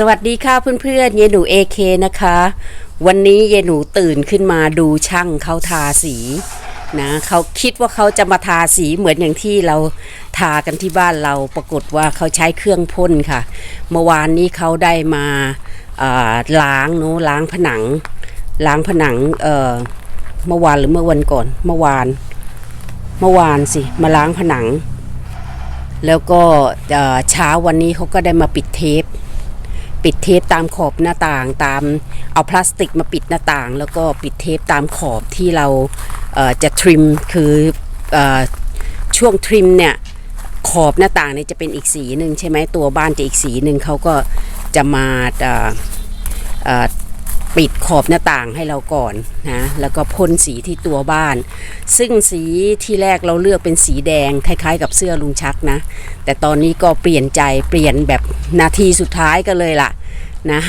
สวัสดีค่ะเพื่อนๆ เยหนูเอเคนะคะ วันนี้เยหนูตื่นขึ้นมาดูช่างเขาทาสีนะเขาคิดว่าเขาจะมาทาสีเหมือนอย่างที่เราทากันที่บ้านเราปรากฏว่าเขาใช้เครื่องพ่นค่ะ เมื่อวานนี้เขาได้มาาล้างเนอะล้างผนัง ล้างผนังเเมื่อวานหรือเมื่อวันก่อน เมื่อวาน เมื่อวานสิมาล้างผนัง แล้วก็เช้าวันนี้เขาก็ได้มาปิดเทป ปิดเทปตามขอบหน้าต่างตามเอาพลาสติกมาปิดหน้าต่าง แล้วก็ปิดเทปตามขอบที่เราเจะทริมคือออช่วงทริมเนี่ยขอบหน้าต่างเนี่ยจะเป็นอีกสีหนึ่งใช่ไหมตัวบ้านจะอีกสีหนึ่งเขาก็จะมา ปิดขอบหน้าต่างให้เราก่อนนะแล้วก็พ่นสีที่ตัวบ้าน ซึ่งสีที่แรกเราเลือกเป็นสีแดงคล้ายๆ กับเสื้อลุงชักนะ แต่ตอนนี้ก็เปลี่ยนใจเปลี่ยนแบบนาทีสุดท้ายกันเลยล่ะนะ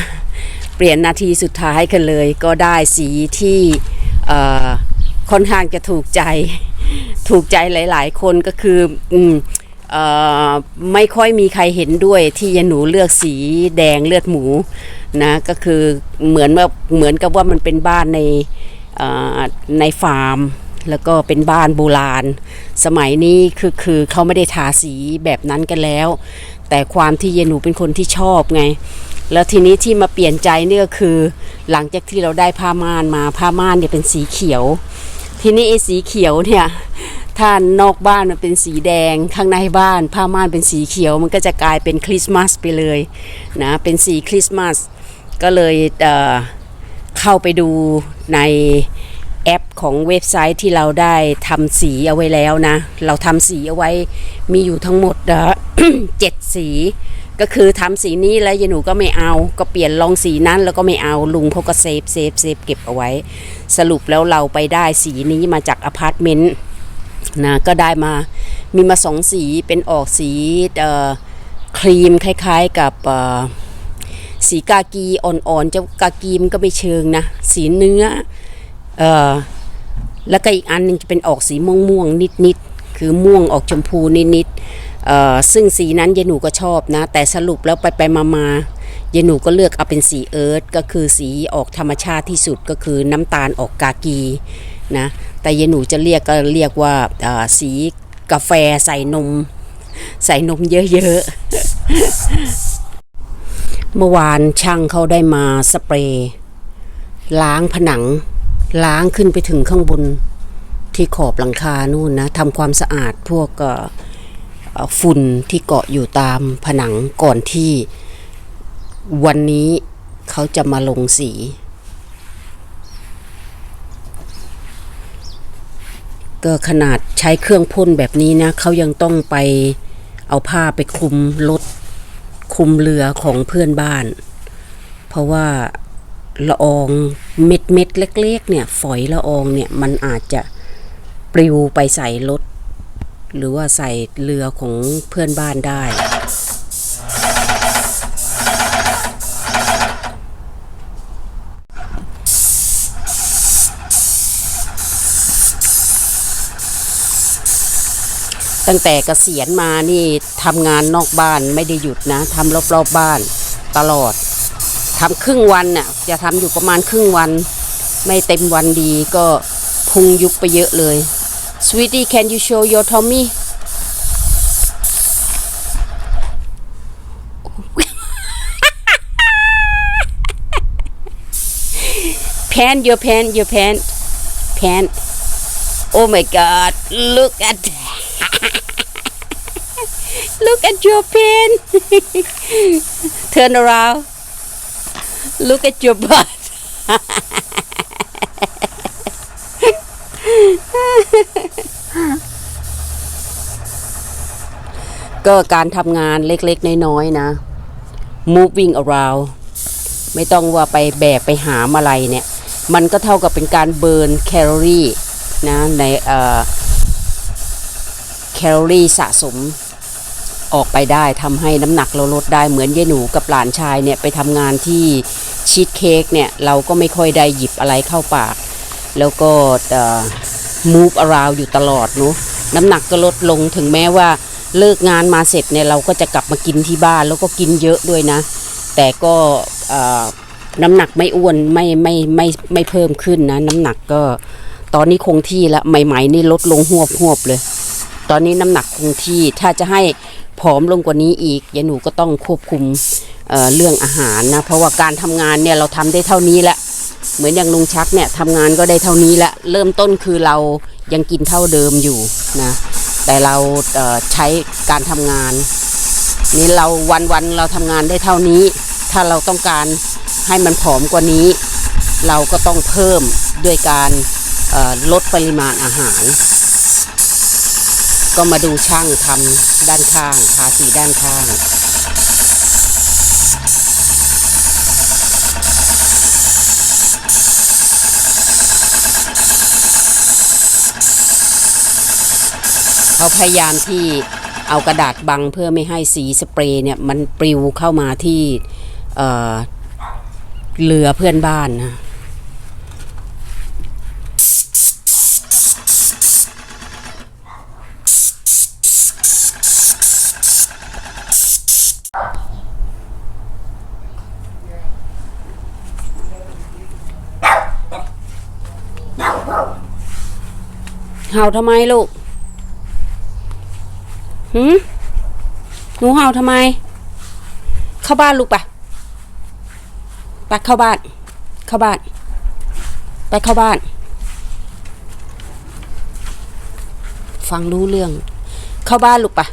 เปลี่ยนนาทีสุดท้ายกันเลย ก็ได้สีที่ค่อนข้างจะถูกใจถูกใจหลาย ๆ คนก็คืออืมเอ่อ ไม่ค่อยมีใครเห็นด้วยที่ยายหนูเลือกสีแดงเลือดหมูนะก็คือเหมือนว่าเหมือนกับว่ามันเป็นบ้านในในฟาร์ม แล้วก็เป็นบ้านโบราณ สมัยนี้คือคือเขาไม่ได้ทาสีแบบนั้นกันแล้ว แต่ความที่ยายหนูเป็นคนที่ชอบไง แล้วทีนี้ที่มาเปลี่ยนใจเนี่ยก็คือ หลังจากที่เราได้ผ้าม่านมาผ้าม่านเนี่ยเป็นสีเขียว ทีนี้ไอ้สีเขียวเนี่ย ถ้านอกบ้านมันเป็นสีแดง ข้างในบ้านผ้าม่านเป็นสีเขียว มันก็จะกลายเป็นคริสต์มาสไปเลยนะเป็นสีคริสต์มาสก็เลยเเข้าไปดูในแอปของเว็บไซต์ที่เราได้ทำสีเอาไว้แล้วนะ เราทำสีเอาไว้มีอยู่ทั้งหมดเอ่อเจ็ดสี ก็คือทำสีนี้แล้วยายหนูก็ไม่เอา ก็เปลี่ยนลองสีนั้นแล้วก็ไม่เอาลุงเขาก็เซฟเซฟเซฟเก็บเอาไว้ สรุปแล้วเราไปได้สีนี้มาจากอพาร์ตเมนต์ นะก็ได้มามีมาสองสีเป็นออกสีครีมคล้ายๆกับสีกากีอ่อนๆเจ้ากากีมนก็ไม่เชิงนะ สีเนื้อออแล้วก็อีกอันหนึงจะเป็นออกสีม่วงๆนิดๆคือม่วงออกชมพูนิดๆซึ่งสีนั้นยายหนูก็ชอบนะ แต่สรุปแล้วไปไปๆมายายหนูก็เลือกเอาเป็นสีเอิร์ธก็คือสีออกธรรมชาติที่สุดก็คือน้ำตาลออกกากี นะแต่ยายหนูจะเรียกก็เรียกว่าสีกาแฟใส่นม ใส่นมเยอะๆ เมื่อวานช่างเขาได้มาสเปรย์ล้างผนัง ล้างขึ้นไปถึงข้างบนที่ขอบหลังคานู่นนะทำความสะอาดพวกฝุ่นที่เกาะอยู่ตามผนังก่อนที่วันนี้เขาจะมาลงสี ก็ขนาดใช้เครื่องพ่นแบบนี้นะเขายังต้องไปเอาผ้าไปคลุมรถคลุมเรือของเพื่อนบ้าน เพราะว่าละอองเม็ดเม็ดเล็ก ๆ เนี่ย ฝอยละอองเนี่ยมันอาจจะปลิวไปใส่รถหรือว่าใส่เรือของเพื่อนบ้านได้ ตั้งแต่เกษียณมานี่ทำงานนอกบ้านไม่ได้หยุดนะทำรอบๆบบ้านตลอดทำครึ่งวันน่ะจะทำอยู่ประมาณครึ่งวัน ไม่เต็มวันดีก็พุงยุบไปเยอะเลย Sweetie can you show your tummy pan your pan your pan pan oh my god look at Look at your pen. Turn around. Look at your butt. ก็การทำงานเล็กๆ น้อยๆ นะ moving around ไม่ต้องว่าไปแบกไปหามอะไรเนี่ย มันก็เท่ากับเป็นการเบิร์นแคลอรี่นะในแคลอรี่สะสม ออกไปได้ทำให้น้ำหนักเราลดได้เหมือนยายหนูกับหลานชายเนี่ยไปทำงานที่ชีสเค้กเนี่ยเราก็ไม่ค่อยได้หยิบอะไรเข้าปาก แล้วก็มูฟ around อยู่ตลอดเนาะน้ำหนักก็ลดลงถึงแม้ว่าเลิกงานมาเสร็จเนี่ยเราก็จะกลับมากินที่บ้านแล้วก็กินเยอะด้วยนะ แต่ก็น้ำหนักไม่อ้วนไม่ไม่ไม่ไม่เพิ่มขึ้นนะ น้ำหนักก็ตอนนี้คงที่ละใหม่ ๆ นี่ลดลงหวบหวบเลย ตอนนี้น้ำหนักคงที่ถ้าจะให้ ผอมลงกว่านี้อีกยายหนูก็ต้องควบคุมเเรื่องอาหารนะ เพราะว่าการทำงานเนี่ยเราทำได้เท่านี้ละเหมือนอย่างลุงชักเนี่ยทำงานก็ได้เท่านี้ละเริ่มต้นคือเรายังกินเท่าเดิมอยู่นะแต่เราเใช้การทำงานนี่เราวันวันๆเราทำงานได้เท่านี้ ถ้าเราต้องการให้มันผอมกว่านี้ เราก็ต้องเพิ่มด้วยการลดปริมาณอาหาร ก็มาดูช่างทำด้านข้างทาสีด้านข้างเขาพยายามที่เอากระดาษบังเพื่อไม่ให้สีสเปรย์เนี่ยมันปลิวเข้ามาที่เเรือเพื่อนบ้านนะ เห่าทำไมลูกหืมหนูเห่าทำไม เข้าบ้านลูกปะไปเข้าบ้าน เข้าบ้าน ไปเข้าบ้าน ฟังรู้เรื่อง เข้าบ้านลูกปะ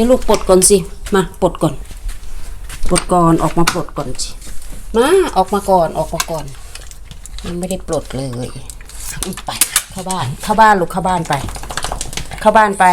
ดี๋ยวลูกปลดก่อนสิ มาปลดก่อน ปลดก่อนออกมาปลดก่อนสิ มาออกมาก่อนออกมาก่อน มันไม่ได้ปลดเลย ไป เข้าบ้าน เข้าบ้านลูกเข้าบ้านไป เข้าบ้านไป